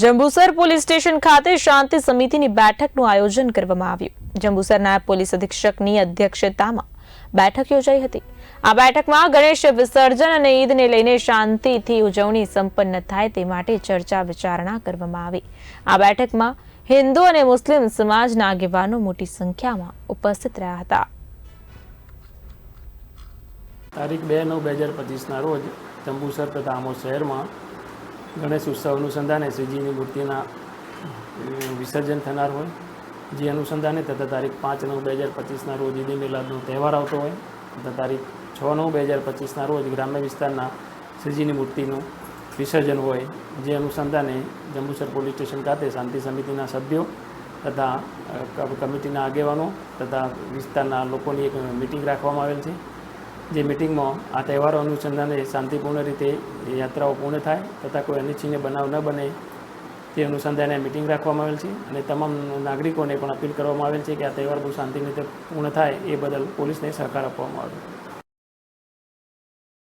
Jambusar police station ખાતે શાંતિ સમિતિની બેઠકનું આયોજન કરવામાં આવ્યું. જંબુસર નાયબ પોલીસ અધિક્ષકની અધ્યક્ષતામાં બેઠક યોજાઈ હતી. આ બેઠકમાં ગણેશ વિસર્જન અને ઈદને લઈને શાંતિથી ઉજવણી સંપન્ન થાય તે માટે ચર્ચા વિચારણા કરવામાં આવી. આ બેઠકમાં હિન્દુ અને મુસ્લિમ સમાજના આગેવાનો મોટી સંખ્યામાં ઉપસ્થિત રહ્યા હતા. તારીખ બે નવ બે હજાર પચીસના રોજ જંબુસર તથા આમો શહેરમાં ગણેશ ઉત્સવ અનુસંધાને શ્રીજીની મૂર્તિના વિસર્જન થનાર હોય, જે અનુસંધાને તથા તારીખ પાંચ નવ બે હજાર પચીસના રોજ ઈદી મિલાદનો તહેવાર આવતો હોય, તથા તારીખ છ નવ બે હજાર પચીસના રોજ ગ્રામ્ય વિસ્તારના શ્રીજીની મૂર્તિનું વિસર્જન હોય, જે અનુસંધાને જંબુસર પોલીસ સ્ટેશન ખાતે શાંતિ સમિતિના સભ્યો તથા કમિટીના આગેવાનો તથા વિસ્તારના લોકોની એક મિટિંગ રાખવામાં આવેલ છે. જે મિટિંગમાં આ તહેવારો અનુસંધાને શાંતિપૂર્ણ રીતે યાત્રાઓ પૂર્ણ થાય તથા કોઈ અનિચ્છનીય બનાવ ન બને તે અનુસંધાને મિટિંગ રાખવામાં આવેલ છે અને તમામ નાગરિકોને પણ અપીલ કરવામાં આવેલ છે કે આ તહેવાર બહુ શાંતિ રીતે પૂર્ણ થાય એ બદલ પોલીસને સહકાર આપવામાં આવે